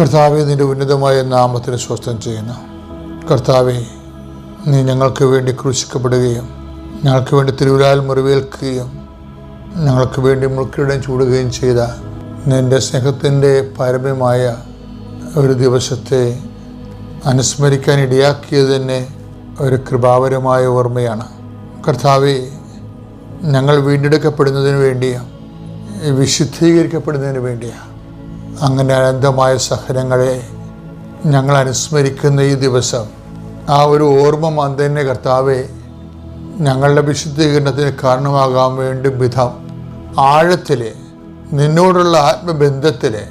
കർത്താവെ നിന്റെ ഉന്നതമായ നാമത്തിന് സ്വസ്ഥം ചെയ്യുന്നു. കർത്താവെ നീ ഞങ്ങൾക്ക് വേണ്ടി ക്രൂശിക്കപ്പെടുകയും ഞങ്ങൾക്ക് വേണ്ടി തിരുവിലാൽ മുറിവേൽക്കുകയും ഞങ്ങൾക്ക് വേണ്ടി മുൾക്കിടം ചൂടുകയും ചെയ്ത നിന്റെ സ്നേഹത്തിന്റെ പാരമ്യമായ ഒരു ദിവസത്തെ അനുസ്മരിക്കാൻ ഇടയാക്കിയത് തന്നെ ഒരു കൃപാപരമായ ഓർമ്മയാണ്. കർത്താവെ ഞങ്ങൾ വീണ്ടെടുക്കപ്പെടുന്നതിന് വേണ്ടിയാണ് വിശുദ്ധീകരിക്കപ്പെടുന്നതിന് വേണ്ടിയാണ് അങ്ങനെ അനന്തമായ സഹനങ്ങളെ ഞങ്ങൾ അനുസ്മരിക്കുന്ന ഈ ദിവസം ആ ഒരു ഓർമ്മ മന്ദന്നെ കർത്താവെ ഞങ്ങളുടെ വിശുദ്ധീകരണത്തിന് കാരണമാകാൻ വേണ്ടി വിധം ആഴത്തിൽ നിന്നോടുള്ള ആത്മബന്ധത്തിൽ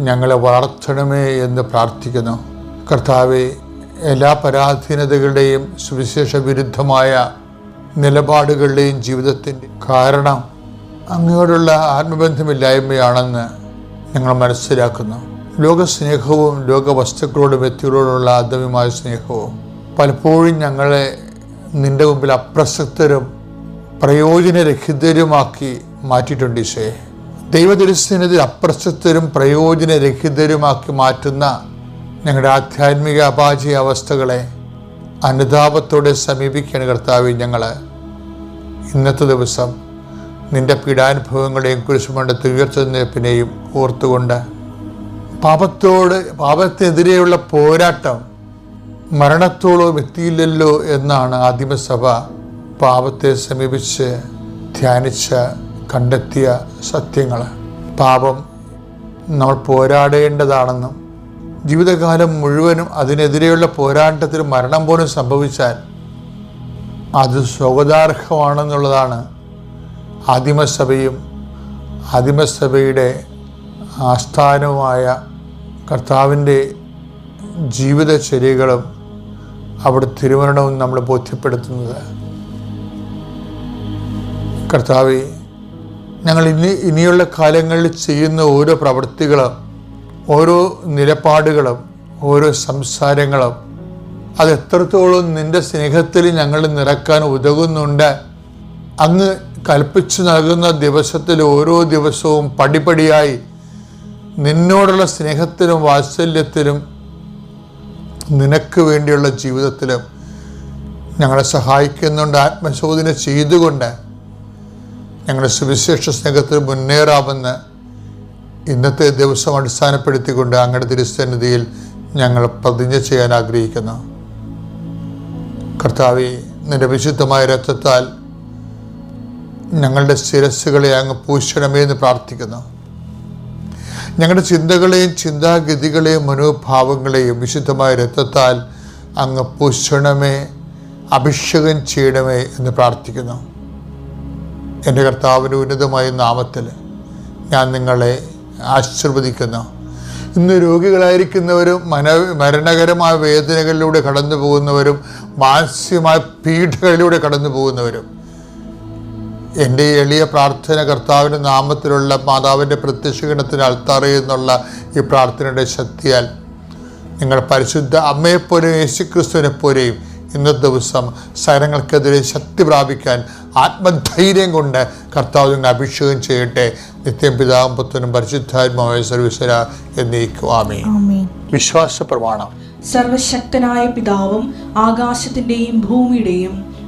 ഞങ്ങളെ വളർത്തണമേ എന്ന് പ്രാർത്ഥിക്കുന്നു. കർത്താവെ എല്ലാ പരാധീനതകളുടെയും സുവിശേഷ വിരുദ്ധമായ നിലപാടുകളുടെയും ജീവിതത്തിന്റെ കാരണം അങ്ങയോടുള്ള ആത്മബന്ധമില്ലായ്മയാണെന്ന് ഞങ്ങൾ മനസ്സിലാക്കുന്നു. ലോകസ്നേഹവും ലോകവസ്തുക്കളോടും വ്യക്തികളോടുള്ള ആദ്യമായ സ്നേഹവും പലപ്പോഴും ഞങ്ങളെ നിന്റെ മുമ്പിൽ അപ്രസക്തരും പ്രയോജനരഹിതരുമാക്കി മാറ്റിയിട്ടുണ്ട് ഈശോയെ. ദൈവദർശനത്തിൽ അപ്രസക്തരും പ്രയോജനരഹിതരുമാക്കി മാറ്റുന്ന ഞങ്ങളുടെ ആധ്യാത്മിക അപാചയ അവസ്ഥകളെ അനുതാപത്തോടെ സമീപിക്കുകയാണ് കർത്താവ് ഞങ്ങൾ ഇന്നത്തെ ദിവസം നിന്റെ പീഡാനുഭവങ്ങളെയും കുരിശുമണ്ട തീർച്ചനിരപ്പിനെയും ഓർത്തുകൊണ്ട് പാപത്തോട് പാപത്തിനെതിരെയുള്ള പോരാട്ടം മരണത്തോളോ എത്തിയില്ലല്ലോ എന്നാണ് ആദിമസഭ പാപത്തെ സമീപിച്ച് ധ്യാനിച്ച കണ്ടെത്തിയ സത്യങ്ങൾ പാപം നമ്മൾ പോരാടേണ്ടതാണെന്നും ജീവിതകാലം മുഴുവനും അതിനെതിരെയുള്ള പോരാട്ടത്തിൽ മരണം പോലും സംഭവിച്ചാൽ അത് സ്വാഗതാർഹമാണെന്നുള്ളതാണ് ആദിമസഭയും ആദിമസഭയുടെ ആസ്ഥാനവുമായ കർത്താവിന്റെ ജീവിതചര്യകളും അവിടെ തിരുമരണവും നമ്മൾ ബോധ്യപ്പെടുത്തുന്നത്. കർത്താവ് ഞങ്ങൾ ഇനി ഇനിയുള്ള കാലങ്ങളിൽ ചെയ്യുന്ന ഓരോ പ്രവൃത്തികളും ഓരോ നിലപാടുകളും ഓരോ സംസാരങ്ങളും അത് എത്രത്തോളം നിന്റെ സ്നേഹത്തിൽ ഞങ്ങൾ നിറക്കാൻ ഉതകുന്നുണ്ട് അങ്ങ് കൽപ്പിച്ചു നൽകുന്ന ദിവസത്തിൽ ഓരോ ദിവസവും പടിപടിയായി നിന്നോടുള്ള സ്നേഹത്തിലും വാത്സല്യത്തിലും നിനക്ക് വേണ്ടിയുള്ള ജീവിതത്തിലും ഞങ്ങളെ സഹായിക്കുന്നുണ്ട്. ആത്മശോധന ചെയ്തുകൊണ്ട് ഞങ്ങളുടെ സുവിശേഷ സ്നേഹത്തിൽ മുന്നേറാമെന്ന് ഇന്നത്തെ ദിവസം അടിസ്ഥാനപ്പെടുത്തിക്കൊണ്ട് അങ്ങയുടെ തിരുസന്നിധിയിൽ ഞങ്ങൾ പ്രതിജ്ഞ ചെയ്യാൻ ആഗ്രഹിക്കുന്നു. കർത്താവെ നിന്റെ വിശുദ്ധമായ രക്തത്താൽ ഞങ്ങളുടെ ശിരസ്സുകളെ അങ്ങ് പൂശണമേ എന്ന് പ്രാർത്ഥിക്കുന്നു. ഞങ്ങളുടെ ചിന്തകളെയും ചിന്താഗതികളെയും മനോഭാവങ്ങളെയും വിശുദ്ധമായ രക്തത്താൽ അങ്ങ് പൂശണമേ അഭിഷേകം ചെയ്യണമേ എന്ന് പ്രാർത്ഥിക്കുന്നു. എന്റെ കർത്താവിന്റെ ഉന്നതമായ നാമത്തിൽ ഞാൻ നിങ്ങളെ ആശീർവദിക്കുന്നു. ഇന്ന് രോഗികളായിരിക്കുന്നവരും മന മരണകരമായ വേദനകളിലൂടെ കടന്നു പോകുന്നവരും മാനസികമായ പീഡകളിലൂടെ കടന്നു പോകുന്നവരും എന്റെ ഈ എളിയ പ്രാർത്ഥന കർത്താവിന്റെ നാമത്തിലുള്ള മാതാവിന്റെ പ്രത്യക്ഷഗണത്തിന് അൾത്താറയിൽ എന്നുള്ള ഈ പ്രാർത്ഥനയുടെ ശക്തിയാൽ നിങ്ങൾ പരിശുദ്ധ അമ്മയെപ്പോലെയും യേശുക്രിസ്തുവിനെപ്പോലെയും ഇന്നത്തെ ദിവസം സൈനങ്ങൾക്കെതിരെ ശക്തി പ്രാപിക്കാൻ ആത്മധൈര്യം കൊണ്ട് കർത്താവ് നിങ്ങൾ അഭിഷേകം ചെയ്യട്ടെ. നിത്യം പിതാവും പുത്രനും പരിശുദ്ധാത്മാവായ സർവീശ്വര എന്നേക്കുവാമേ. വിശ്വാസ പ്രമാണം സർവശക്തനായ പിതാവും ആകാശത്തിന്റെയും ഭൂമിയുടെയും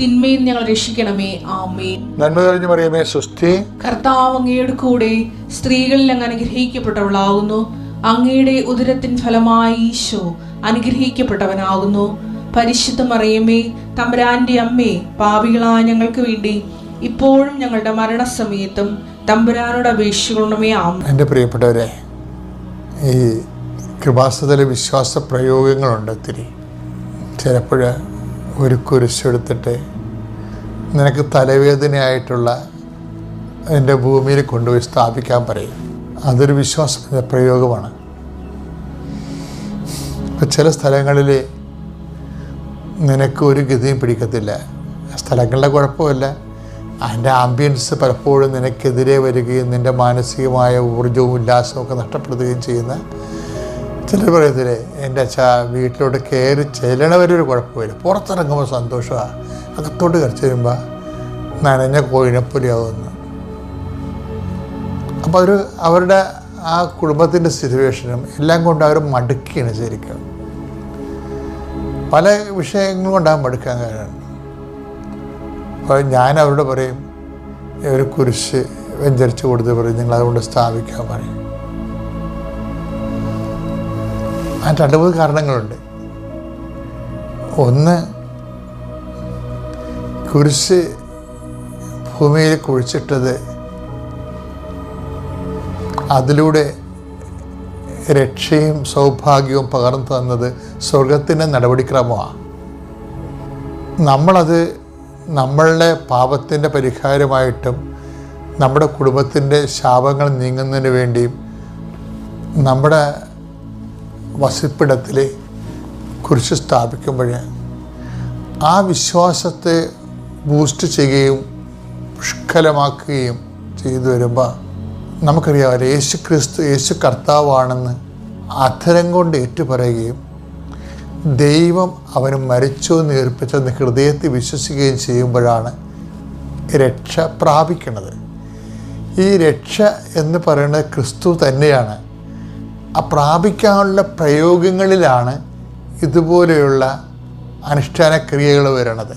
തിന്മയിൽ ഞങ്ങൾ രക്ഷിക്കണമേ. ആമേ നന്മ കഴിഞ്ഞു പറയുമേ സുസ്ഥി കർത്താവ് അങ്ങയുടെ കൂടെ സ്ത്രീകളിൽ അങ്ങ് അനുഗ്രഹിക്കപ്പെട്ടവളാകുന്നു. അങ്ങയുടെ ഉദരത്തിൻ ഫലമായി ഈശോ അനുഗ്രഹിക്കപ്പെട്ടവനാകുന്നു. പരിശുദ്ധ അറിയമേ തമ്പുരാന്റെ അമ്മേ പാപികളായ ഞങ്ങൾക്ക് വേണ്ടി ഇപ്പോഴും ഞങ്ങളുടെ മരണസമയത്തും തമ്പുരാനോട് അപേക്ഷിക്കണമേ. ആം എന്റെ പ്രിയപ്പെട്ടവരെ ഈ കൃപാസതല വിശ്വാസ പ്രയോഗങ്ങളുണ്ട് ഒത്തിരി. ചിലപ്പോൾ ഒരു കുരിശെടുത്തിട്ട് നിനക്ക് തലവേദനയായിട്ടുള്ള എന്റെ ഭൂമിയിൽ കൊണ്ടുപോയി സ്ഥാപിക്കാൻ പറയും. അതൊരു വിശ്വാസ പ്രയോഗമാണ്. ഇപ്പം ചില സ്ഥലങ്ങളിൽ നിനക്ക് ഒരു ഗതിയും പിടിക്കത്തില്ല. സ്ഥലങ്ങളുടെ കുഴപ്പമില്ല. അതിന്റെ ആംബിയൻസ് പലപ്പോഴും നിനക്കെതിരെ വരികയും നിന്റെ മാനസികമായ ഊർജവും ഉല്ലാസവും ഒക്കെ നഷ്ടപ്പെടുത്തുകയും ചെയ്യുന്ന ചിലർ പറയത്തില്ലേ എന്റെ അച്ഛ വീട്ടിലോട്ട് കയറി ചെല്ലണവരൊരു കുഴപ്പമില്ല പുറത്തിറങ്ങുമ്പോൾ സന്തോഷമാണ് അകത്തോട്ട് കറിച്ച് വരുമ്പോൾ നനഞ്ഞ കോഴിനെപ്പോലെയാവുന്നു അപ്പോൾ അവർ അവരുടെ ആ കുടുംബത്തിന്റെ സിറ്റുവേഷനും എല്ലാം കൊണ്ട് അവർ മടുക്കുകയാണ് ശരിക്കും. പല വിഷയങ്ങൾ കൊണ്ടാണ് മടുക്കാൻ കാരണം. അപ്പോൾ ഞാൻ അവരോട് പറയും ഒരു കുരിശ് വെഞ്ചരിച്ച് കൊടുത്ത് പറയും നിങ്ങൾ അതുകൊണ്ട് സ്ഥാപിക്കാൻ പറയും. ആ രണ്ട് മൂന്ന് കാരണങ്ങളുണ്ട്. ഒന്ന് കുരിശ് ഭൂമിയിൽ കുഴിച്ചിട്ടത് അതിലൂടെ രക്ഷയും സൗഭാഗ്യവും പകർന്നു തന്നത് സ്വർഗത്തിന്റെ നടപടിക്രമമാണ്. നമ്മളത് നമ്മളുടെ പാപത്തിന്റെ പരിഹാരമായിട്ടും നമ്മുടെ കുടുംബത്തിന്റെ ശാപങ്ങൾ നീങ്ങുന്നതിന് വേണ്ടിയും നമ്മുടെ വസിപ്പിടത്തിൽ കുരിശ് സ്ഥാപിക്കുമ്പോൾ ആ വിശ്വാസത്തെ ബൂസ്റ്റ് ചെയ്യുകയും പുഷ്കലമാക്കുകയും ചെയ്തു വരുമ്പോൾ നമുക്കറിയാമല്ലോ യേശു ക്രിസ്തു യേശു കർത്താവാണെന്ന് അധരം കൊണ്ട് ഏറ്റുപറയുകയും ദൈവം അവന് മരിച്ചു എന്ന് ഏർപ്പിച്ചെന്ന് ഹൃദയത്തിൽ വിശ്വസിക്കുകയും ചെയ്യുമ്പോഴാണ് രക്ഷ പ്രാപിക്കുന്നത്. ഈ രക്ഷ എന്ന് പറയുന്നത് ക്രിസ്തു തന്നെയാണ്. ആ പ്രാപിക്കാനുള്ള പ്രയോഗങ്ങളിലാണ് ഇതുപോലെയുള്ള അനുഷ്ഠാന ക്രിയകൾ വരുന്നത്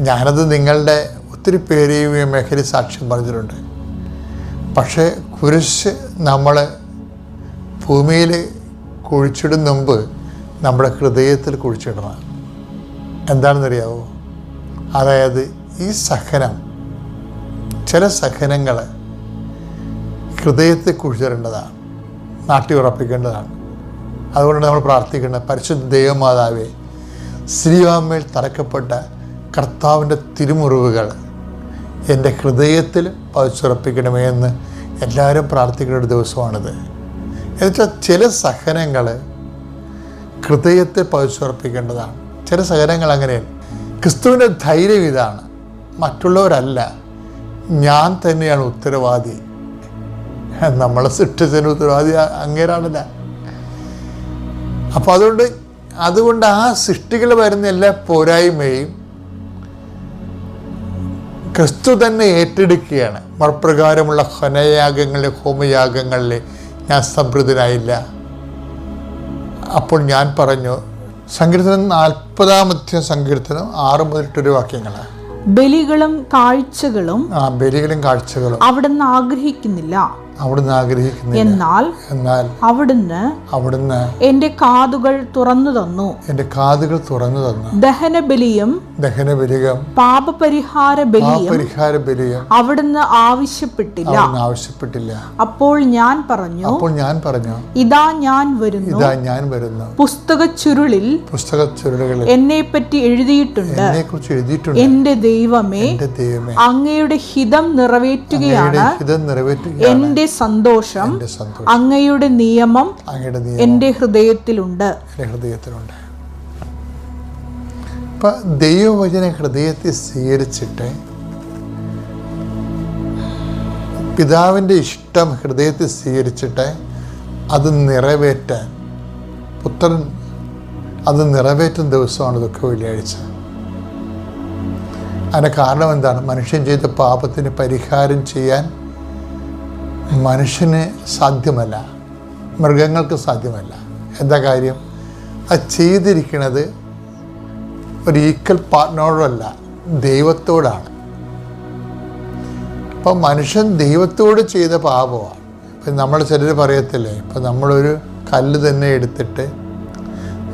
ഞാനത് നിങ്ങളുടെ ഒത്തിരി പേരെയും ഈ മേഖലയിൽ സാക്ഷ്യം പറഞ്ഞിട്ടുണ്ട്. പക്ഷേ കുരിശ് നമ്മൾ ഭൂമിയിൽ കുഴിച്ചിടും മുമ്പ് നമ്മുടെ ഹൃദയത്തിൽ കുഴിച്ചിടണം. എന്താണെന്നറിയാവോ? അതായത് ഈ സഹനം ചില സഹനങ്ങൾ ഹൃദയത്തെ കുഴിച്ചിടേണ്ടതാണ്. നാട്ടി ഉറപ്പിക്കേണ്ടതാണ് അതുകൊണ്ട് നമ്മൾ പ്രാർത്ഥിക്കേണ്ടത്. പരിശുദ്ധ ദൈവമാതാവെ ശ്രീവാമയിൽ തറക്കപ്പെട്ട കർത്താവിന്റെ തിരുമുറിവുകൾ എന്റെ ഹൃദയത്തിൽ പതിച്ചുറപ്പിക്കണമേ എന്ന് എല്ലാവരും പ്രാർത്ഥിക്കുന്ന ഒരു ദിവസമാണിത്. എന്നുവെച്ചാൽ ചില സഹനങ്ങൾ ഹൃദയത്തെ പതിച്ചുറപ്പിക്കേണ്ടതാണ്. ചില സഹനങ്ങൾ അങ്ങനെയാണ്. ക്രിസ്തുവിന്റെ ധൈര്യം ഇതാണ്. മറ്റുള്ളവരല്ല. ഞാൻ തന്നെയാണ് ഉത്തരവാദി. നമ്മളെ സൃഷ്ടിച്ചതിന് ഉത്തരവാദി അങ്ങേരാണല്ല? അപ്പോൾ അതുകൊണ്ട് അതുകൊണ്ട് ആ സൃഷ്ടികൾ വരുന്ന എല്ലാ പോരായ്മയും ക്രിസ്തു തന്നെ ഏറ്റെടുക്കുകയാണ്. മറപ്രകാരമുള്ള ഹനയാഗങ്ങളിലെ ഹോമയാഗങ്ങളിൽ ഞാൻ സംതൃപ്തനായില്ല. അപ്പോൾ ഞാൻ പറഞ്ഞു സങ്കീർത്തനം നാൽപ്പതാമത്തെ സങ്കീർത്തനം ആറ് മുതലിട്ടൊരു വാക്യങ്ങളാണ് ബലികളും കാഴ്ചകളും ആ ബലികളും കാഴ്ചകളും. അവിടുന്ന് ആഗ്രഹിക്കുന്നില്ല. അവിടുന്ന് ആഗ്രഹിക്കുന്നില്ല. എന്നാൽ എന്നാൽ അവിടുന്ന് അവിടുന്ന് എന്റെ കാതുകൾ തുറന്നു തന്നു. എന്റെ കാതുകൾ തുറന്നു തന്നു. ദഹനബലിയും ദഹനബലിയും പാപപരിഹാര ബലിയും പരിഹാര ബലിയും അവിടുന്ന് ആവശ്യപ്പെട്ടില്ല. ആവശ്യപ്പെട്ടില്ല. അപ്പോൾ ഞാൻ പറഞ്ഞു അപ്പോൾ ഞാൻ പറഞ്ഞു ഇതാ ഞാൻ വരുന്നു. ഇതാ ഞാൻ വരുന്നു. പുസ്തക ചുരുളിൽ പുസ്തക ചുരുളുകളിൽ എന്നെ പറ്റി എഴുതിയിട്ടുണ്ട്. എന്നെ കുറിച്ച് എഴുതിയിട്ടുണ്ട്. എന്റെ ദൈവമേ എന്റെ ദൈവമേ അങ്ങയുടെ ഹിതം നിറവേറ്റുകയാണ്. അങ്ങയുടെ ഹിതം നിറവേറ്റുകയാണ്. എന്റെ സന്തോഷം എന്റെ അങ്ങയുടെ നിയമം എന്റെ ഹൃദയത്തിലുണ്ട്. എന്റെ ഹൃദയത്തിലുണ്ട്. ഇപ്പം ദൈവവചന ഹൃദയത്തിൽ സ്വീകരിച്ചിട്ട് പിതാവിന്റെ ഇഷ്ടം ഹൃദയത്തിൽ സ്വീകരിച്ചിട്ട് അത് നിറവേറ്റാൻ പുത്രൻ അത് നിറവേറ്റുന്ന ദിവസമാണ് ദുഃഖ വെള്ളിയാഴ്ച. അതിന്റെ കാരണം എന്താണ്? മനുഷ്യൻ ചെയ്ത പാപത്തിന് പരിഹാരം ചെയ്യാൻ മനുഷ്യന് സാധ്യമല്ല. മൃഗങ്ങൾക്ക് സാധ്യമല്ല. എന്താ കാര്യം? അത് ചെയ്തിരിക്കുന്നത് ഒരു ഈക്വൽ പാർട്ട്നറോടല്ല ദൈവത്തോടാണ്. അപ്പം മനുഷ്യൻ ദൈവത്തോട് ചെയ്ത പാപമാണ് ഇപ്പം നമ്മൾ ചിലർ പറയത്തില്ലേ ഇപ്പം നമ്മളൊരു കല്ല് തന്നെ എടുത്തിട്ട്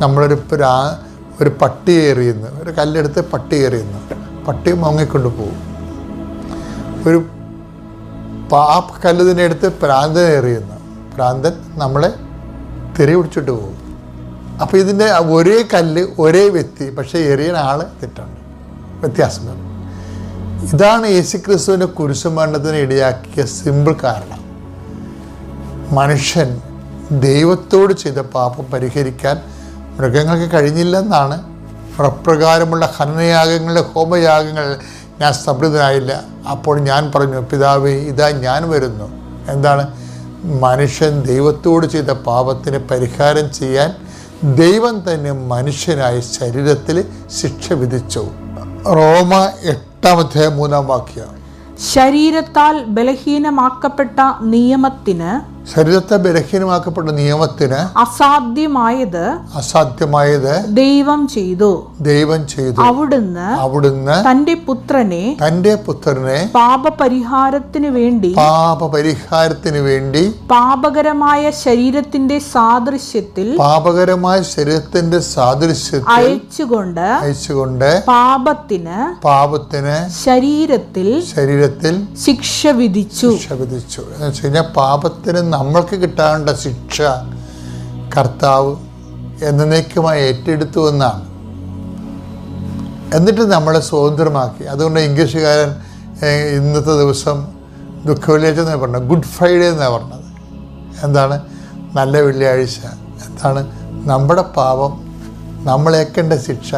നമ്മളൊരു പ്രാ ഒരു പട്ടി എറിയുന്നു ഒരു കല്ലെടുത്ത് പട്ടി എറിയുന്നു പട്ടി മുങ്ങിക്കൊണ്ട് പോകും ഒരു പാ കല്ല് തന്നെ എടുത്ത് പ്രാന്തൻ എറിയുന്നു പ്രാന്തൻ നമ്മളെ തെറി പിടിച്ചിട്ട് പോകും അപ്പോൾ ഇതിന്റെ ഒരേ കല്ല് ഒരേ വ്യക്തി പക്ഷേ എറിയുന്ന ആൾ തെറ്റാണ്. വ്യത്യാസം ഇതാണ് ഇതാണ് യേശുക്രിസ്തുവിന്റെ കുരിശുമരണത്തിന് ഇടയാക്കിയ സിമ്പിൾ കാരണം. മനുഷ്യൻ ദൈവത്തോട് ചെയ്ത പാപം പരിഹരിക്കാൻ മൃഗങ്ങൾക്ക് കഴിഞ്ഞില്ലെന്നാണ് പ്രപ്രകാരമുള്ള ഹനനയാഗങ്ങളുടെ ഹോമയാഗങ്ങൾ ഞാൻ സ്തംഭിതനായില്ല. അപ്പോൾ ഞാൻ പറഞ്ഞു പിതാവേ ഇതാ ഞാൻ വരുന്നു. എന്താണ്? മനുഷ്യൻ ദൈവത്തോട് ചെയ്ത പാപത്തിന് പരിഹാരം ചെയ്യാൻ ദൈവം തന്നെ മനുഷ്യനായി ശരീരത്തിൽ ശിക്ഷ വിധിച്ചു. റോമ എട്ടാമത്തെ മൂന്നാം വാക്യം. ശരീരത്താൽ ബലഹീനമാക്കപ്പെട്ട നിയമത്തിന് ശരീരത്തെ ബലഹീനമാക്കപ്പെട്ട നിയമത്തിന് അസാധ്യമായത് അസാധ്യമായത് ദൈവം ചെയ്തു. ദൈവം ചെയ്തു. അവിടുന്ന് അവിടുന്ന് തന്റെ പുത്രനെ തന്റെ പുത്രനെ പാപപരിഹാരത്തിന് വേണ്ടി പാപപരിഹാരത്തിന് വേണ്ടി പാപകരമായ ശരീരത്തിന്റെ സാദൃശ്യത്തിൽ പാപകരമായ ശരീരത്തിന്റെ സാദൃശ്യത്തിൽ അയച്ചുകൊണ്ട് അയച്ചുകൊണ്ട് പാപത്തിന് പാപത്തിന് ശരീരത്തിൽ ശരീരത്തിൽ ശിക്ഷ വിധിച്ചു. ശിക്ഷ വിധിച്ചു. എന്ന് വെച്ച് കഴിഞ്ഞാൽ പാപത്തിന് നമ്മൾക്ക് കിട്ടാനുള്ള ശിക്ഷ കർത്താവ് എന്നേക്കുമായി ഏറ്റെടുത്തു എന്നാണ്. എന്നിട്ട് നമ്മളെ സ്വതന്ത്രമാക്കി. അതുകൊണ്ട് ഇംഗ്ലീഷുകാരൻ ഇന്നത്തെ ദിവസം ദുഃഖവെള്ളിയാഴ്ച എന്നാണ് പറഞ്ഞത്. ഗുഡ് ഫ്രൈഡേ എന്നാണ് പറഞ്ഞത്. എന്താണ്? നല്ല വെള്ളിയാഴ്ച. എന്താണ്? നമ്മുടെ പാപം നമ്മളേക്കേണ്ട ശിക്ഷ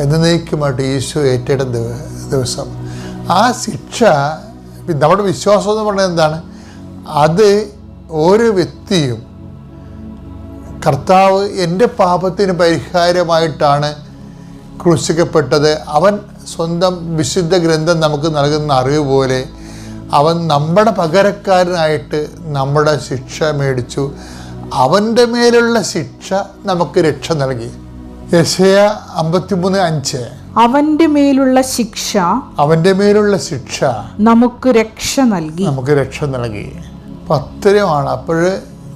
എന്നേക്കുമായിട്ട് ഈശോ ഏറ്റെടുത്ത ദിവസം. ആ ശിക്ഷ നമ്മുടെ വിശ്വാസം എന്ന് പറഞ്ഞാൽ എന്താണ്? അത് ഓരോ വ്യക്തിയും കർത്താവ് എന്റെ പാപത്തിന് പരിഹാരമായിട്ടാണ് ക്രൂശിക്കപ്പെട്ടത്. അവൻ സ്വന്തം വിശുദ്ധ ഗ്രന്ഥം നമുക്ക് നൽകുന്ന അറിവ് പോലെ അവൻ നമ്മുടെ പകരക്കാരനായിട്ട് നമ്മുടെ ശിക്ഷ മേടിച്ചു. അവന്റെ മേലുള്ള ശിക്ഷ നമുക്ക് രക്ഷ നൽകി. യശയ അമ്പത്തിമൂന്ന് അഞ്ച്. അവന്റെ മേലുള്ള ശിക്ഷ അവന്റെ മേലുള്ള ശിക്ഷ നമുക്ക് രക്ഷ നൽകി. നമുക്ക് രക്ഷ നൽകി. അപ്പം അത്രയുമാണ് അപ്പോൾ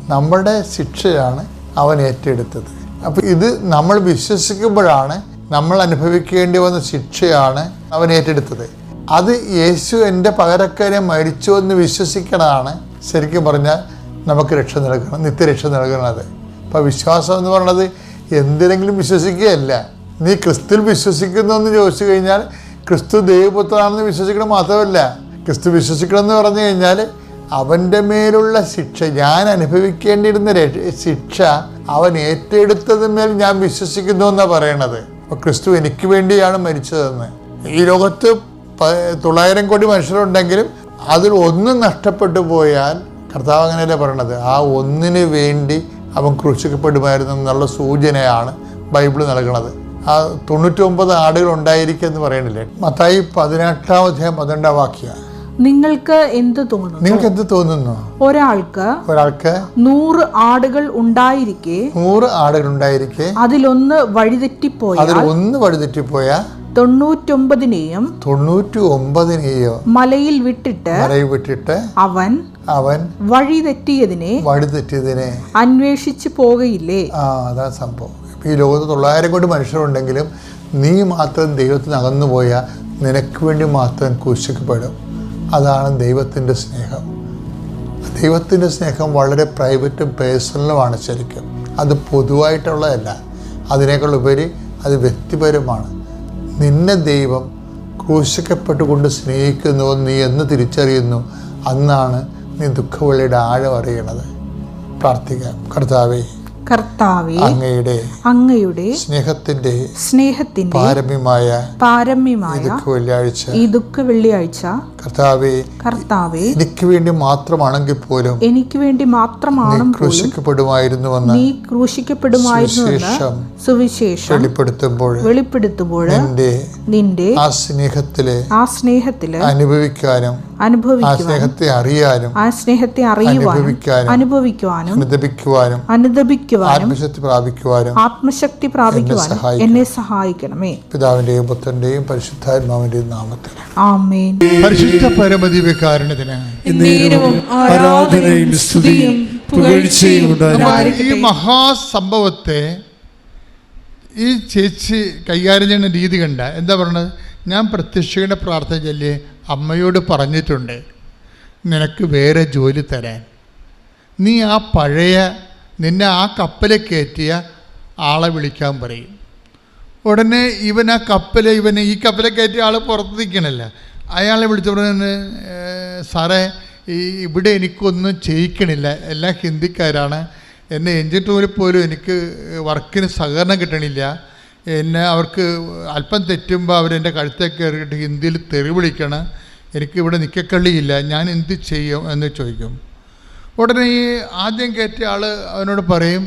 നമ്മുടെ ശിക്ഷയാണ് അവൻ ഏറ്റെടുത്തത്. അപ്പോൾ ഇത് നമ്മൾ വിശ്വസിക്കുമ്പോഴാണ് നമ്മൾ അനുഭവിക്കേണ്ടി വന്ന ശിക്ഷയാണ് അവൻ ഏറ്റെടുത്തത്. അത് യേശു എന്റെ പകരക്കാരെ മരിച്ചു എന്ന് വിശ്വസിക്കണതാണ്. ശരിക്കും പറഞ്ഞാൽ നമുക്ക് രക്ഷ നൽകണം നിത്യരക്ഷ നൽകണത് അപ്പോൾ വിശ്വാസം എന്ന് പറയുന്നത് എന്തിനെങ്കിലും വിശ്വസിക്കുകയല്ല. നീ ക്രിസ്തുവിൽ വിശ്വസിക്കുന്നു എന്ന് ചോദിച്ചു കഴിഞ്ഞാൽ ക്രിസ്തു ദൈവപുത്രനാണെന്ന് വിശ്വസിക്കണം മാത്രമല്ല. ക്രിസ്തു വിശ്വസിക്കണം എന്ന് പറഞ്ഞു കഴിഞ്ഞാൽ അവന്റെ മേലുള്ള ശിക്ഷ ഞാൻ അനുഭവിക്കേണ്ടിയിരുന്ന ശിക്ഷ അവൻ ഏറ്റെടുത്തതിന്മേൽ ഞാൻ വിശ്വസിക്കുന്നു എന്നാണ് പറയണത്. ക്രിസ്തു എനിക്ക് വേണ്ടിയാണ് മരിച്ചതെന്ന്. ഈ ലോകത്ത് തൊള്ളായിരം കോടി മനുഷ്യരുണ്ടെങ്കിലും അതിൽ ഒന്ന് നഷ്ടപ്പെട്ടു പോയാൽ കർത്താവ് അങ്ങനെയല്ലേ പറയണത്? ആ ഒന്നിന് വേണ്ടി അവൻ ക്രൂശിക്കപ്പെടുമായിരുന്നു എന്നുള്ള സൂചനയാണ് ബൈബിൾ നൽകുന്നത് ആ തൊണ്ണൂറ്റൊമ്പത് ആടുകൾ ഉണ്ടായിരിക്കുക എന്ന് പറയണില്ലേ? മത്തായി പതിനെട്ടാം അധ്യായം പന്ത്രണ്ടാം വാക്യ. നിങ്ങൾക്ക് എന്ത് തോന്നുന്നു? നിങ്ങൾക്ക് എന്ത് തോന്നുന്നു? ഒരാൾക്ക് ഒരാൾക്ക് നൂറ് ആടുകൾ ഉണ്ടായിരിക്കെ. നൂറ് ആടുകൾ ഉണ്ടായിരിക്കെ. അതിലൊന്ന് വഴിതെറ്റിപ്പോയ അതിൽ ഒന്ന് വഴിതെറ്റിപ്പോയ തൊണ്ണൂറ്റൊമ്പതിനെയും തൊണ്ണൂറ്റി ഒമ്പതിനെയോ മലയിൽ വിട്ടിട്ട് മലയിൽ വിട്ടിട്ട് അവൻ അവൻ വഴിതെറ്റിയതിനെ വഴിതെറ്റിയതിനെ അന്വേഷിച്ചു പോകയില്ലേ? ആ അതാണ് സംഭവം. ഈ ലോകത്ത് തൊള്ളായിരം കോടി മനുഷ്യരുണ്ടെങ്കിലും നീ മാത്രം ദൈവത്തിന് അകന്നു പോയാൽ നിനക്ക് വേണ്ടി മാത്രം ക്രൂശിക്കപ്പെടും. അതാണ് ദൈവത്തിന്റെ സ്നേഹം. ദൈവത്തിന്റെ സ്നേഹം വളരെ പ്രൈവറ്റും പേഴ്സണലുമാണ് ശരിക്കും. അത് പൊതുവായിട്ടുള്ളതല്ല. അതിനേക്കാൾ ഉപരി അത് വ്യക്തിപരമാണ്. നിന്നെ ദൈവം ക്രൂശിക്കപ്പെട്ടുകൊണ്ട് സ്നേഹിക്കുന്നു നീ എന്ന് തിരിച്ചറിയുന്നു. അന്നാണ് നീ ദുഃഖവെള്ളിയുടെ ആഴം അറിയണത്. പ്രാർത്ഥിക്കാം. കർത്താവേ കർത്താവെ അങ്ങയുടെ അങ്ങയുടെ സ്നേഹത്തിന്റെ സ്നേഹത്തിന്റെ പാരമ്യമായ പാരമ്യമായ ദുഃഖ വെള്ളിയാഴ്ച. ഈ ദുഃഖ വെള്ളിയാഴ്ച. കർത്താവേ കർത്താവെ എനിക്ക് വേണ്ടി മാത്രമാണെങ്കിൽ പോലും എനിക്ക് വേണ്ടി മാത്രമാണ് ക്രൂശിക്കപ്പെടുമായിരുന്നുവെന്ന് നീ ക്രൂശിക്കപ്പെടുമായിരുന്നു സുവിശേഷം വെളിപ്പെടുത്തുമ്പോൾ വെളിപ്പെടുത്തുമ്പോൾ നിന്റെ നിന്റെ ആ സ്നേഹത്തിൽ ആ സ്നേഹത്തിൽ അനുഭവിക്കാനും ആ സ്നേഹത്തെ അറിയാനും ആ സ്നേഹത്തെ അറിയുവാനും അനുഭവിക്കാനും അനുഭവിക്കുവാനും അനുദപിക്കുവാനും അനുദപിക്കുവാനും ആത്മശക്തി പ്രാപിക്കുവാനും ആത്മശക്തി പ്രാപിക്കുവാനും എന്നെ സഹായിക്കണമേ. പിതാവിന്റെയും പുത്രന്റെയും പരിശുദ്ധാത്മാവിന്റെയും നാമത്തിൽ. ആമേൻ. പരിശുദ്ധ പരമദിവ്യകാരണത്തിന് ആരാധനയും സ്തുതിയും പുകഴ്ചയും. ഈ മഹാസംഭവത്തെ ഈ ചേച്ചി കൈകാര്യം ചെയ്യുന്ന രീതി കണ്ട. എന്താ പറഞ്ഞത് ഞാൻ പ്രത്യക്ഷയുടെ പ്രാർത്ഥന ചൊല്ലി അമ്മയോട് പറഞ്ഞിട്ടുണ്ട്. നിനക്ക് വേറെ ജോലി തരാൻ. നീ ആ പഴയ നിന്നെ ആ കപ്പലിൽ കയറ്റിയ ആളെ വിളിക്കാൻ പറയും. ഉടനെ ഇവൻ ആ കപ്പൽ ഇവന് ഈ കപ്പലെ കയറ്റിയ ആൾ പുറത്ത് നിൽക്കണല്ല. അയാളെ വിളിച്ചു പറഞ്ഞു സാറേ ഈ ഇവിടെ എനിക്കൊന്നും ചെയ്യിക്കണില്ല. എല്ലാം ഹിന്ദിക്കാരാണ്. എന്നെ എഞ്ചിൻ ടൂറിൽ പോലും എനിക്ക് വർക്കിന് സഹകരണം കിട്ടണില്ല. എന്നെ അവർക്ക് അല്പം തെറ്റുമ്പോൾ അവരെന്റെ കഴുത്തേക്ക് കയറിയിട്ട് ഹിന്ദിയിൽ തെറി വിളിക്കണം. എനിക്കിവിടെ നിൽക്കക്കള്ളിയില്ല ഞാൻ എന്ത് ചെയ്യും? എന്ന് ചോദിക്കും. ഉടനെ ഈ ആദ്യം കയറ്റിയ ആൾ അവനോട് പറയും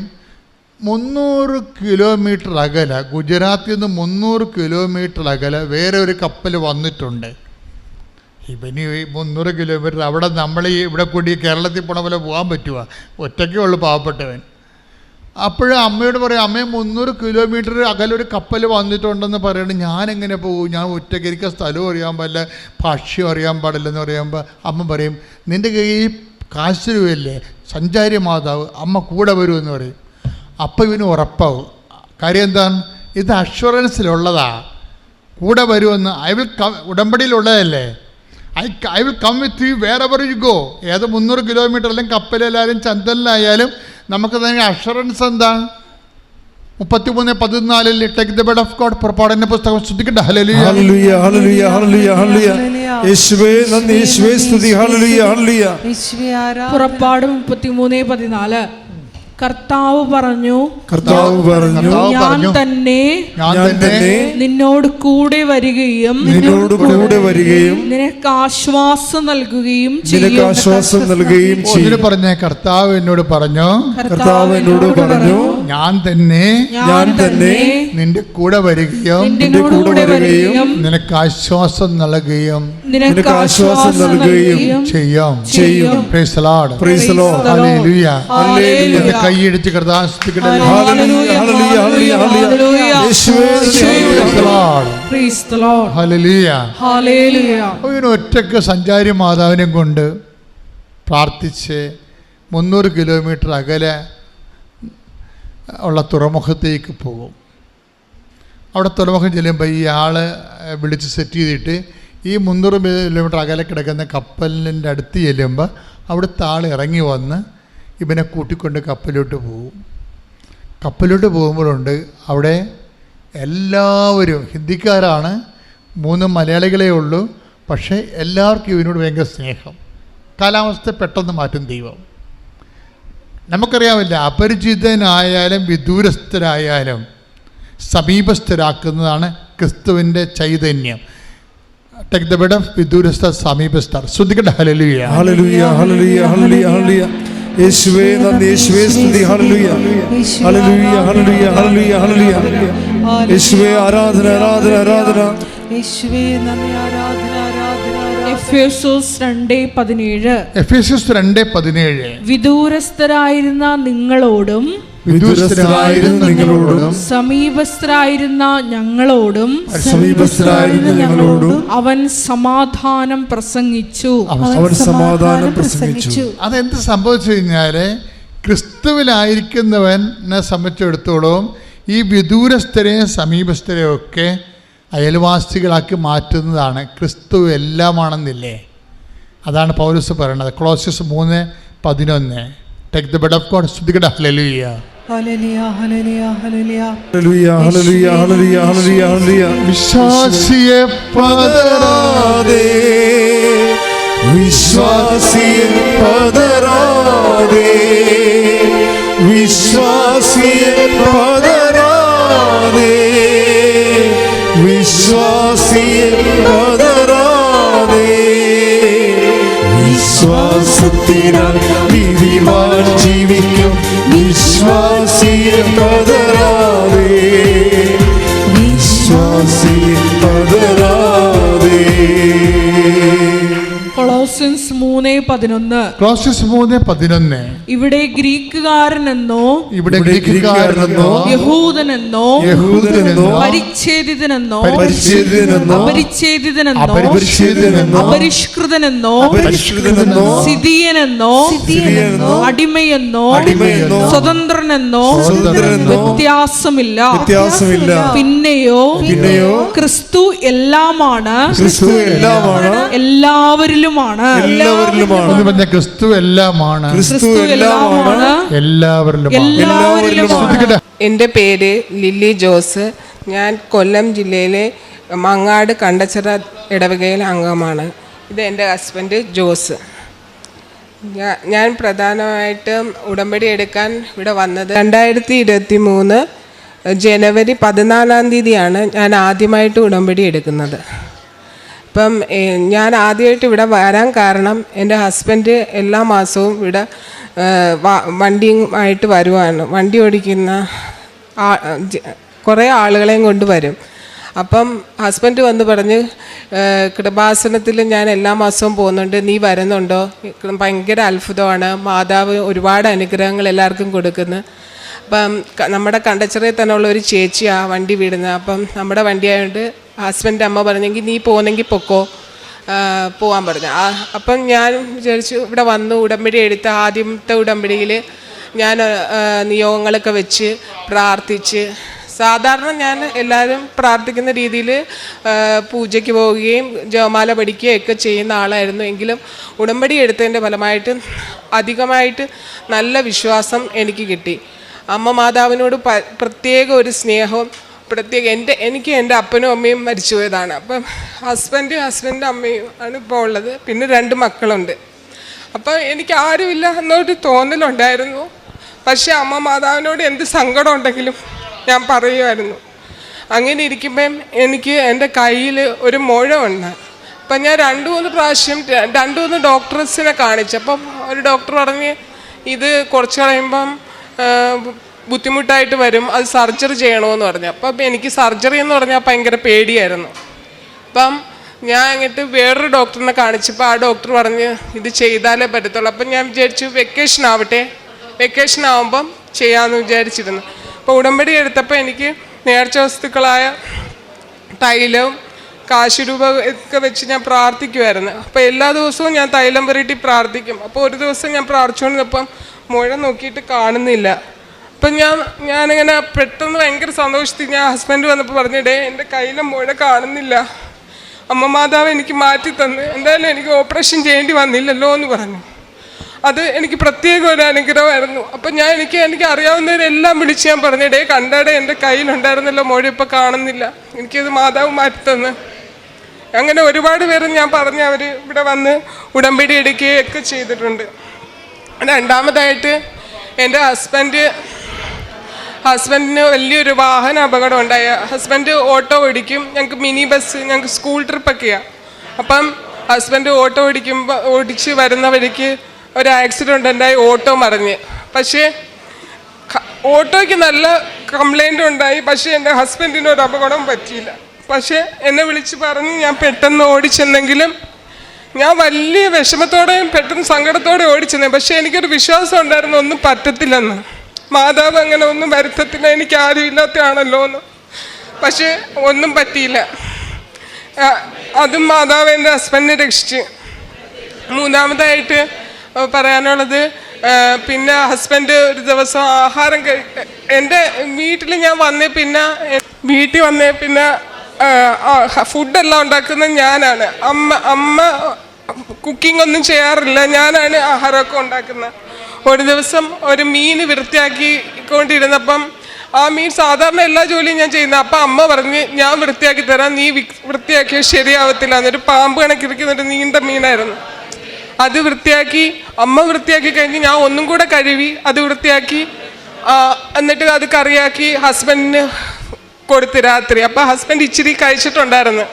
മുന്നൂറ് കിലോമീറ്റർ അകല ഗുജറാത്തിൽ നിന്ന് മുന്നൂറ് കിലോമീറ്റർ അകല വേറെ ഒരു കപ്പൽ വന്നിട്ടുണ്ട്. ഇവന് മുന്നൂറ് കിലോമീറ്റർ അവിടെ നമ്മൾ ഈ ഇവിടെ കൂടി കേരളത്തിൽ പോണ പോലെ പോകാൻ പറ്റുക ഒറ്റയ്ക്കേ ഉള്ളൂ പാവപ്പെട്ടവൻ. അപ്പോഴും അമ്മയോട് പറയും അമ്മേ മുന്നൂറ് കിലോമീറ്റർ അകലൊരു കപ്പൽ വന്നിട്ടുണ്ടെന്ന് പറയണം. ഞാനെങ്ങനെ പോകും ഞാൻ ഒറ്റയ്ക്ക് എനിക്ക് സ്ഥലവും അറിയാൻ പാടില്ല ഭാഷ്യം അറിയാൻ പാടില്ലെന്ന് പറയുമ്പോൾ അമ്മ പറയും നിന്റെ കയ്യിൽ കാശ് രൂപയല്ലേ സഞ്ചാരി മാതാവ് അമ്മ കൂടെ വരുമെന്ന് പറയും. അപ്പം ഇവന് ഉറപ്പാവും. കാര്യം എന്താണ്? ഇത് അഷുറൻസിലുള്ളതാ കൂടെ വരുമെന്ന് I will come ഉടമ്പടിയിലുള്ളതല്ലേ? I I will come with you wherever you go ഏത് മുന്നൂറ് കിലോമീറ്റർ അല്ലെങ്കിൽ കപ്പലിലായാലും ചന്തലിലായാലും നമുക്ക് തന്നെ അഷുറൻസ് എന്താണ്? മുപ്പത്തിമൂന്ന് പതിനാലിൽ take the bed of God പുറപ്പാടിന്റെ പുസ്തകം ശ്രദ്ധിക്കട്ടെ. ഹലലിയ ഹല്ലേലൂയ ഹല്ലേലൂയ ഹല്ലേലൂയ ഹല്ലേലൂയ യേശുവേ നന്ദി. യേശുവേ സ്തുതി. ഹല്ലേലൂയ ഹല്ലേലൂയ പുറപ്പാട് മുപ്പത്തിമൂന്ന് പതിനാല്. കർത്താവ് പറഞ്ഞു കർത്താവ് പറഞ്ഞു ഞാൻ തന്നെ ഞാൻ തന്നെ നിന്നോട് കൂടെ വരികയും നിന്നോട് കൂടെ വരികയും നിനക്ക് ആശ്വാസം നൽകുകയും നിനക്ക് ചെയ്യും ആശ്വാസം നൽകുകയും ചെയ്യും പറഞ്ഞ കർത്താവ് എന്നോട് പറഞ്ഞു കർത്താവ് എന്നോട് പറഞ്ഞു ഞാൻ തന്നെ ഞാൻ തന്നെ നിന്റെ കൂടെ വരികയും നിന്റെ കൂടെ വരികയും നിനക്ക് ആശ്വാസം നൽകുകയും നിനക്ക് ആശ്വാസം നൽകുകയും ചെയ്യാം. ചെയ്യും. പ്രൈസ് ലോർഡ് പ്രൈസ് സ്തുതിക്കട്ടെ. ഹല്ലേലൂയ ഹല്ലേലൂയ ഹല്ലേലൂയ ഒറ്റയ്ക്ക് സഞ്ചാരി മാതാവിനെ കൊണ്ട് പ്രാർത്ഥിച്ച് മുന്നൂറ് കിലോമീറ്റർ അകലെ ഉള്ള തുറമുഖത്തേക്ക് പോകും. അവിടെ തുറമുഖം ചെല്ലുമ്പോൾ ഈ ആൾ വിളിച്ച് സെറ്റ് ചെയ്തിട്ട് ഈ മുന്നൂറ് കിലോമീറ്റർ അകലെ കിടക്കുന്ന കപ്പലിന്റെ അടുത്ത് ചെല്ലുമ്പോൾ അവിടുത്തെ ആൾ ഇറങ്ങി വന്ന് ഇവനെ കൂട്ടിക്കൊണ്ട് കപ്പലോട്ട് പോകും കപ്പലോട്ട് പോകുമ്പോഴുണ്ട് അവിടെ എല്ലാവരും ഹിന്ദിക്കാരാണ് മൂന്ന് മലയാളികളേ ഉള്ളൂ പക്ഷേ എല്ലാവർക്കും ഇവനോട് ഭയങ്കര സ്നേഹം. കാലാവസ്ഥ പെട്ടെന്ന് മാറ്റും ദൈവം. നമുക്കറിയാമില്ല അപരിചിതനായാലും വിദൂരസ്ഥരായാലും സമീപസ്ഥരാക്കുന്നതാണ് ക്രിസ്തുവിന്റെ ചൈതന്യം. ടെക് ദ ബെഡ് വിദൂരസ്ഥ സമീപസ്ഥർ. ശ്രദ്ധിക്കട്ടെ ഹലലുയ ഹലലുയ ഹല്ലേലൂയ ഹല്ലേലൂയ. യേശുവേ നന്ദി. യേശുവേ സ്തുതി. ഹല്ലുയ ഹല്ലുയ ഹല്ലുയ ഹല്ലുയ ഹല്ലുയ യേശുവേ ആരാധന ആരാധന ആരാധന. യേശുവേ നന്ദി. ആരാധന വിദൂരസ്ഥരായിരുന്ന നിങ്ങളോടും വിദൂരസ്ഥരായിരുന്ന നിങ്ങളോടും സമീപസ്ഥരായിരുന്ന ഞങ്ങളോടും സമീപസ്ഥരായിരുന്ന ഞങ്ങളോടും അവൻ സമാധാനം പ്രസംഗിച്ചു. അവൻ സമാധാനം പ്രസംഗിച്ചു. അതെന്ത് സംഭവിച്ചു കഴിഞ്ഞാൽ ക്രിസ്തുവിലായിരിക്കുന്നവനെ സംബന്ധിച്ചിടത്തോളം ഈ വിദൂരസ്ഥരെയും സമീപസ്ഥരെയും ഒക്കെ അയൽവാസികളാക്കി മാറ്റുന്നതാണ്. ക്രിസ്തു എല്ലാമാണെന്നില്ലേ? അതാണ് പൗരസ് പറയുന്നത്. ക്ലോസസ് മൂന്ന് പതിനൊന്ന്. Take the bed of God സ്തുതിക്കട്ടെ. ഹല്ലേലൂയ വിശ്വാസിയെ പതരാതെ വിശ്വാസിയെ പതരാതെ വിശ്വാസിയെ പതരാതെ വിശ്വാസിയെ പതരാ വിശ്വാസത്തിനാൽ വിധിവാൻ ജീവിക്കും. വിശ്വാസിയെ പതരാതെ. വിശ്വാസിയെ പതരാതെ. കൊളോസിൻസ് മൂന്ന് പതിനൊന്ന്. മൂന്ന് പതിനൊന്ന്. ഇവിടെ ഗ്രീക്കുകാരനെന്നോ ഇവിടെ ഗ്രീക്കുകാരനെന്നോ യഹൂദനെന്നോ യഹൂദനെന്നോ പരിച്ഛേദിതനെന്നോ പരിച്ഛേദിതനെന്നോ അപരിച്ഛേദിതനെന്നോ അപരിച്ഛേദിതനെന്നോ അപരിഷ്കൃതനെന്നോ പരിഷ്കൃതനെന്നോ സിദിയനെന്നോ സിദിയനെന്നോ അടിമയെന്നോ അടിമയെന്നോ സ്വതന്ത്രനെന്നോ സ്വതന്ത്രനെന്നോ വ്യത്യാസമില്ല. വ്യത്യാസമില്ല. പിന്നെയോ പിന്നെയോ ക്രിസ്തു എല്ലാമാണ് ക്രിസ്തു എല്ലാമാണ് എല്ലാവരിലുമാണ് എല്ലാവരിലുമാണ്. ക്രിസ്തു എല്ലാമാണ് ക്രിസ്തു എല്ലാമാണ് ശ്രദ്ധിക്കട്ടെ. എന്റെ പേര് ലില്ലി ജോസ്. ഞാൻ കൊല്ലം ജില്ലയിലെ മങ്ങാട് കണ്ടച്ചിറ ഇടവകയിലെ അംഗമാണ്. ഇത് എന്റെ ഹസ്ബൻഡ് ജോസ്. ഞാൻ ഞാൻ പ്രധാനമായിട്ടും ഉടമ്പടി എടുക്കാൻ ഇവിടെ വന്നത് രണ്ടായിരത്തി ഇരുപത്തി മൂന്ന് ജനുവരി പതിനാലാം തീയതിയാണ് ഞാൻ ആദ്യമായിട്ട് ഉടമ്പടി എടുക്കുന്നത്. ഇപ്പം ഞാൻ ആദ്യമായിട്ട് ഇവിടെ വരാൻ കാരണം എന്റെ ഹസ്ബൻഡ് എല്ലാ മാസവും ഇവിടെ വണ്ടിയുമായിട്ട് വരുവാണ്. വണ്ടി ഓടിക്കുന്ന കുറേ ആളുകളെയും കൊണ്ട് വരും. അപ്പം ഹസ്ബൻഡ് വന്ന് പറഞ്ഞ് കൃപാസനത്തിൽ ഞാൻ എല്ലാ മാസവും പോകുന്നുണ്ട് നീ വരുന്നുണ്ടോ? ഭയങ്കര അത്ഭുതമാണ്. മാതാവ് ഒരുപാട് അനുഗ്രഹങ്ങൾ എല്ലാവർക്കും കൊടുക്കുന്നു. അപ്പം നമ്മുടെ കണ്ടച്ചറിയിൽ തന്നെ ഉള്ള ഒരു ചേച്ചിയാണ് വണ്ടി വിടുന്നത്. അപ്പം നമ്മുടെ വണ്ടി ആയതുകൊണ്ട് ഹസ്ബൻഡ് അമ്മ പറഞ്ഞെങ്കിൽ നീ പോകുന്നെങ്കിൽ പൊക്കോ. പോകാൻ പറഞ്ഞു. അപ്പം ഞാൻ വിചാരിച്ചു ഇവിടെ വന്ന് ഉടമ്പടി എടുത്ത ആദ്യത്തെ ഉടമ്പടിയിൽ ഞാൻ നിയോഗങ്ങളൊക്കെ വെച്ച് പ്രാർത്ഥിച്ച് സാധാരണ ഞാൻ എല്ലാവരും പ്രാർത്ഥിക്കുന്ന രീതിയിൽ പൂജയ്ക്ക് പോവുകയും ജപമാല പഠിക്കുകയും ഒക്കെ ചെയ്യുന്ന ആളായിരുന്നു. എങ്കിലും ഉടമ്പടി എടുത്തതിന്റെ ഫലമായിട്ട് അധികമായിട്ട് നല്ല വിശ്വാസം എനിക്ക് കിട്ടി. അമ്മ മാതാവിനോട് പ്രത്യേക ഒരു സ്നേഹവും പ്രത്യേക എന്റെ എനിക്ക് എന്റെ അപ്പനും അമ്മയും മരിച്ചുപോയതാണ് അപ്പം ഹസ്ബൻഡും ഹസ്ബൻഡ് അമ്മയും ആണ് ഇപ്പോൾ ഉള്ളത്. പിന്നെ രണ്ട് മക്കളുണ്ട്. അപ്പം എനിക്ക് ആരുമില്ല എന്നൊരു തോന്നലുണ്ടായിരുന്നു. പക്ഷേ അമ്മ മാതാവിനോട് എന്ത് സങ്കടം ഉണ്ടെങ്കിലും ഞാൻ പറയുമായിരുന്നു. അങ്ങനെ ഇരിക്കുമ്പം എനിക്ക് എന്റെ കയ്യിൽ ഒരു മുഴമുണ്ട് അപ്പം ഞാൻ രണ്ട് മൂന്ന് പ്രാവശ്യം രണ്ട് മൂന്ന് ഡോക്ടേഴ്സിനെ കാണിച്ചു. അപ്പം ഒരു ഡോക്ടർ പറഞ്ഞ് ഇത് കുറച്ച് കഴിയുമ്പം ആ, ബുദ്ധിമുട്ടായിട്ട് വരും അത് സർജറി ചെയ്യണമെന്ന് പറഞ്ഞു. അപ്പം എനിക്ക് സർജറി എന്ന് പറഞ്ഞാൽ ഭയങ്കര പേടിയായിരുന്നു. അപ്പം ഞാൻ അങ്ങോട്ട് വേറൊരു ഡോക്ടറിനെ കാണിച്ചപ്പോൾ ആ ഡോക്ടർ പറഞ്ഞ് ഇത് ചെയ്താലേ പറ്റത്തുള്ളൂ. അപ്പം ഞാൻ വിചാരിച്ചു വെക്കേഷൻ ആവട്ടെ. വെക്കേഷൻ ആവുമ്പം ചെയ്യാമെന്ന് വിചാരിച്ചിരുന്നു. അപ്പോൾ ഉടമ്പടി എടുത്തപ്പോൾ എനിക്ക് നേർച്ച വസ്തുക്കളായ തൈലവും കാശുരൂപ ഒക്കെ വെച്ച് ഞാൻ പ്രാർത്ഥിക്കുമായിരുന്നു അപ്പോൾ എല്ലാ ദിവസവും ഞാൻ തൈലം പുരട്ടി പ്രാർത്ഥിക്കും. അപ്പോൾ ഒരു ദിവസം ഞാൻ പ്രാർത്ഥിച്ചുകൊണ്ടിരുന്നപ്പം മുഴ നോക്കിയിട്ട് കാണുന്നില്ല. അപ്പം ഞാൻ ഞാനിങ്ങനെ പെട്ടെന്ന് ഭയങ്കര സന്തോഷത്തിൽ ഞാൻ ഹസ്ബൻഡ് വന്നപ്പോൾ പറഞ്ഞിടേ എന്റെ കയ്യിലെ മുഴ കാണുന്നില്ല. അമ്മ മാതാവ് എനിക്ക് മാറ്റി തന്ന്. എന്തായാലും എനിക്ക് ഓപ്പറേഷൻ ചെയ്യേണ്ടി വന്നില്ലല്ലോ എന്ന് പറഞ്ഞു. അത് എനിക്ക് പ്രത്യേക ഒരു അനുഗ്രഹമായിരുന്നു. അപ്പം ഞാൻ എനിക്ക് എനിക്ക് അറിയാവുന്നവരെല്ലാം വിളിച്ച് ഞാൻ പറഞ്ഞിടേ കണ്ടാടെ എന്റെ കയ്യിലുണ്ടായിരുന്നല്ലോ മുഴ ഇപ്പം കാണുന്നില്ല. എനിക്കത് മാതാവ് മാറ്റി തന്ന്. അങ്ങനെ ഒരുപാട് പേര് ഞാൻ പറഞ്ഞ് അവർ ഇവിടെ വന്ന് ഉടമ്പടി എടുക്കുകയൊക്കെ ചെയ്തിട്ടുണ്ട്. രണ്ടാമതായിട്ട് എന്റെ ഹസ്ബൻഡ് ഹസ്ബൻഡിന് വലിയൊരു വാഹന അപകടം ഉണ്ടായ. ഹസ്ബൻഡ് ഓട്ടോ ഓടിക്കും. ഞങ്ങൾക്ക് മിനി ബസ് ഞങ്ങൾക്ക് സ്കൂൾ ട്രിപ്പൊക്കെയാണ് അപ്പം ഹസ്ബൻഡ് ഓട്ടോ ഓടിക്കുമ്പോൾ ഓടിച്ച് വരുന്ന വഴിക്ക് ഒരു ആക്സിഡന്റ് ഉണ്ടായി ഓട്ടോ മറിഞ്ഞ്. പക്ഷേ ഓട്ടോയ്ക്ക് നല്ല കംപ്ലൈന്റ് ഉണ്ടായി. പക്ഷേ എന്റെ ഹസ്ബൻഡിന് ഒരു അപകടം പറ്റിയില്ല. പക്ഷേ എന്നെ വിളിച്ച് പറഞ്ഞ് ഞാൻ പെട്ടെന്ന് ഓടിച്ചെന്നെങ്കിലും ഞാൻ വലിയ വിഷമത്തോടെയും പെട്ടെന്ന് സങ്കടത്തോടെ ഓടിച്ചെന്നേ. പക്ഷേ എനിക്കൊരു വിശ്വാസം ഉണ്ടായിരുന്നു ഒന്നും പറ്റത്തില്ലെന്ന്. മാതാവ് അങ്ങനെ ഒന്നും വരുത്തത്തിന് എനിക്ക് ആരും ഇല്ലാത്തതാണല്ലോ എന്ന്. പക്ഷേ ഒന്നും പറ്റിയില്ല. അതും മാതാവ് എന്റെ ഹസ്ബൻഡിനെ രക്ഷിച്ച്. മൂന്നാമതായിട്ട് പറയാനുള്ളത് പിന്നെ ഹസ്ബൻഡ് ഒരു ദിവസം ആഹാരം കഴി എന്റെ വീട്ടിൽ ഞാൻ വന്നേ പിന്നെ വീട്ടിൽ വന്നേ പിന്നെ ഫുഡെല്ലാം ഉണ്ടാക്കുന്നത് ഞാനാണ്. അമ്മ അമ്മ കുക്കിംഗ് ഒന്നും ചെയ്യാറില്ല ഞാനാണ് ആഹാരമൊക്കെ ഉണ്ടാക്കുന്നത്. ഒരു ദിവസം ഒരു മീൻ വൃത്തിയാക്കി വൃത്തിയാക്കിക്കൊണ്ടിരുന്നപ്പം ആ മീൻ സാധാരണ എല്ലാ ജോലിയും ഞാൻ ചെയ്യുന്നത് അപ്പം അമ്മ പറഞ്ഞ് ഞാൻ വൃത്തിയാക്കി തരാം നീ വൃത്തിയാക്കിയ ശരിയാവത്തില്ല. എന്നൊരു പാമ്പ് കണക്കിരിക്കുന്ന ഒരു നീണ്ട മീനായിരുന്നു. അത് വൃത്തിയാക്കി അമ്മ വൃത്തിയാക്കി കഴിഞ്ഞ് ഞാൻ ഒന്നും കൂടെ കഴുകി അത് വൃത്തിയാക്കി എന്നിട്ട് അത് കറിയാക്കി ഹസ്ബൻഡിന് കൊടുത്ത് രാത്രി. അപ്പം ഹസ്ബൻഡ് ഇച്ചിരി കഴിച്ചിട്ടുണ്ടായിരുന്നു.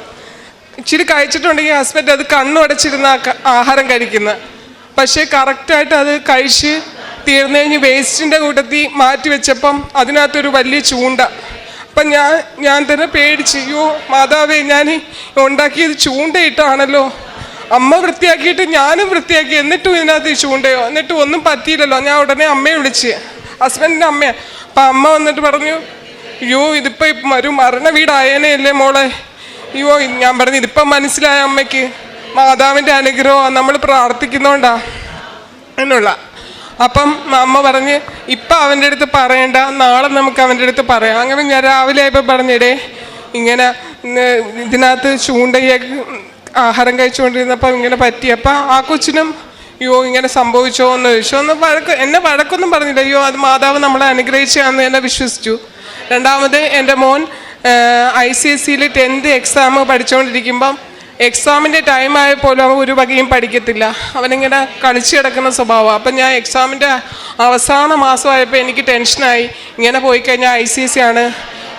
ഇച്ചിരി കഴിച്ചിട്ടുണ്ടെങ്കിൽ ഹസ്ബൻഡ് അത് കണ്ണുടച്ചിരുന്ന ആഹാരം കഴിക്കുന്നത് പക്ഷേ കറക്റ്റായിട്ട് അത് കഴിച്ച് തീർന്നു കഴിഞ്ഞ് വേസ്റ്റിന്റെ കൂട്ടത്തിൽ മാറ്റി വെച്ചപ്പം അതിനകത്തൊരു വലിയ ചൂണ്ട. അപ്പം ഞാൻ ഞാൻ തന്നെ പേടിച്ച് അയ്യോ മാതാവേ ഞാൻ ഉണ്ടാക്കിയത് ചൂണ്ടയിട്ടാണല്ലോ അമ്മ വൃത്തിയാക്കിയിട്ട് ഞാനും വൃത്തിയാക്കി. എന്നിട്ടും ഇതിനകത്ത് ചൂണ്ടയോ? എന്നിട്ടും ഒന്നും പറ്റിയില്ലല്ലോ. ഞാൻ ഉടനെ അമ്മയെ വിളിച്ച്. ഹസ്ബൻഡിന്റെ അമ്മയെ. അപ്പം അമ്മ വന്നിട്ട് പറഞ്ഞു അയ്യോ ഇതിപ്പോൾ ഒരു മരണ വീടായേനെ അല്ലേ മോളെ. അയ്യോ ഞാൻ പറഞ്ഞു ഇതിപ്പം മനസ്സിലായ അമ്മയ്ക്ക്. മാതാവിന്റെ അനുഗ്രഹം നമ്മൾ പ്രാർത്ഥിക്കുന്നോണ്ടാ. എന്നുള്ള. അപ്പം അമ്മ പറഞ്ഞ് ഇപ്പം അവന്റെ അടുത്ത് പറയണ്ട നാളെ നമുക്ക് അവന്റെ അടുത്ത് പറയാം. അങ്ങനെ ഞാൻ രാവിലെ ആയപ്പോൾ പറഞ്ഞിടേ ഇങ്ങനെ ഇതിനകത്ത് ചൂണ്ടയ്ക്ക് ആഹാരം കഴിച്ചുകൊണ്ടിരുന്നപ്പോൾ ഇങ്ങനെ പറ്റി. അപ്പം ആ കൊച്ചിനും അയ്യോ ഇങ്ങനെ സംഭവിച്ചോ എന്ന് ചോദിച്ചു. ഒന്ന് വഴക്ക് എന്നെ വഴക്കൊന്നും പറഞ്ഞില്ല. അയ്യോ അത് മാതാവ് നമ്മളെ അനുഗ്രഹിച്ചാന്ന് എന്നെ വിശ്വസിച്ചു. രണ്ടാമത് എന്റെ മോൻ ഐ സി എസ് സിയിൽ ടെൻത്ത് എക്സാം പഠിച്ചുകൊണ്ടിരിക്കുമ്പം എക്സാമിന്റെ ടൈം അവൻ ഒരു വകയും പഠിക്കത്തില്ല. അവനിങ്ങനെ കളിച്ചു കിടക്കുന്ന സ്വഭാവമാണ് അപ്പം ഞാൻ എക്സാമിന്റെ അവസാന മാസമായപ്പോൾ എനിക്ക് ടെൻഷനായി ഇങ്ങനെ പോയി കഴിഞ്ഞാൽ ഐ സി സി ആണ്.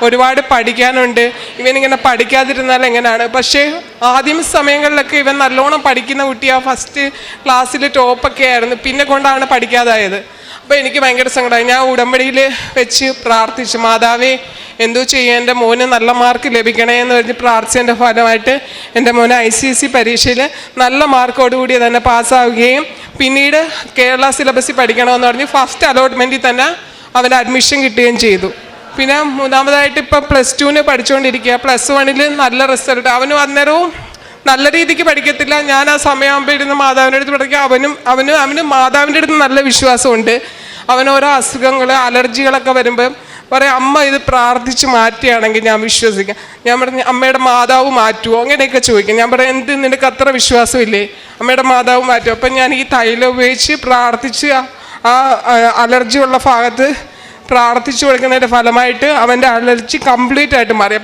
ഒരുപാട് പഠിക്കാനുണ്ട്. ഇവനിങ്ങനെ പഠിക്കാതിരുന്നാൽ എങ്ങനെയാണ് പക്ഷേ ആദ്യം സമയങ്ങളിലൊക്കെ ഇവൻ നല്ലോണം പഠിക്കുന്ന കുട്ടിയാണ് ഫസ്റ്റ് ക്ലാസ്സിൽ ടോപ്പൊക്കെ ആയിരുന്നു. പിന്നെ കൊണ്ടാണ് പഠിക്കാതായത്. അപ്പോൾ എനിക്ക് ഭയങ്കര സങ്കടമായി ഞാൻ ഉടമ്പടിയിൽ വെച്ച് പ്രാർത്ഥിച്ചു. മാതാവേ എന്തോ ചെയ്യാൻ? എന്റെ മോന് നല്ല മാർക്ക് ലഭിക്കണേ എന്ന് പറഞ്ഞ് പ്രാർത്ഥിച്ചതിന്റെ ഫലമായിട്ട് എന്റെ മോന് ഐ സി എസ് സി പരീക്ഷയിൽ നല്ല മാർക്കോടുകൂടി തന്നെ പാസ്സാവുകയും പിന്നീട് കേരള സിലബസിൽ പഠിക്കണമെന്ന് പറഞ്ഞ് ഫസ്റ്റ് അലോട്ട്മെന്റിൽ തന്നെ അവന് അഡ്മിഷൻ കിട്ടുകയും ചെയ്തു. പിന്നെ മൂന്നാമതായിട്ട് ഇപ്പം പ്ലസ് ടുവിന് പഠിച്ചുകൊണ്ടിരിക്കുക. പ്ലസ് വണ്ണിൽ നല്ല റിസൾട്ട് അവനും അന്നേരവും നല്ല രീതിക്ക് പഠിക്കത്തില്ല. ഞാൻ ആ സമയമാകുമ്പോൾ ഇരുന്ന് മാതാവിന്റെ അടുത്ത് പഠിക്കുക അവനും അവനും അവന് മാതാവിന്റെ അടുത്ത് നല്ല വിശ്വാസമുണ്ട്. അവനോരോ അസുഖങ്ങൾ അലർജികളൊക്കെ വരുമ്പോൾ പറയാം അമ്മ ഇത് പ്രാർത്ഥിച്ച് മാറ്റുകയാണെങ്കിൽ ഞാൻ വിശ്വസിക്കാം. ഞാൻ പറഞ്ഞു അമ്മയുടെ മാതാവ് മാറ്റുമോ അങ്ങനെയൊക്കെ ചോദിക്കും. ഞാൻ പറയാം എന്ത് നിനക്ക് അത്ര വിശ്വാസമില്ലേ? അമ്മയുടെ മാതാവ് മാറ്റുമോ അപ്പം ഞാൻ ഈ തൈലം ഉപയോഗിച്ച് പ്രാർത്ഥിച്ച് ആ- അലർജി ഉള്ള ഭാഗത്ത് പ്രാർത്ഥിച്ചു കൊടുക്കുന്നതിന്റെ ഫലമായിട്ട് അവന്റെ അലർജി കംപ്ലീറ്റ് ആയിട്ട് മാറി.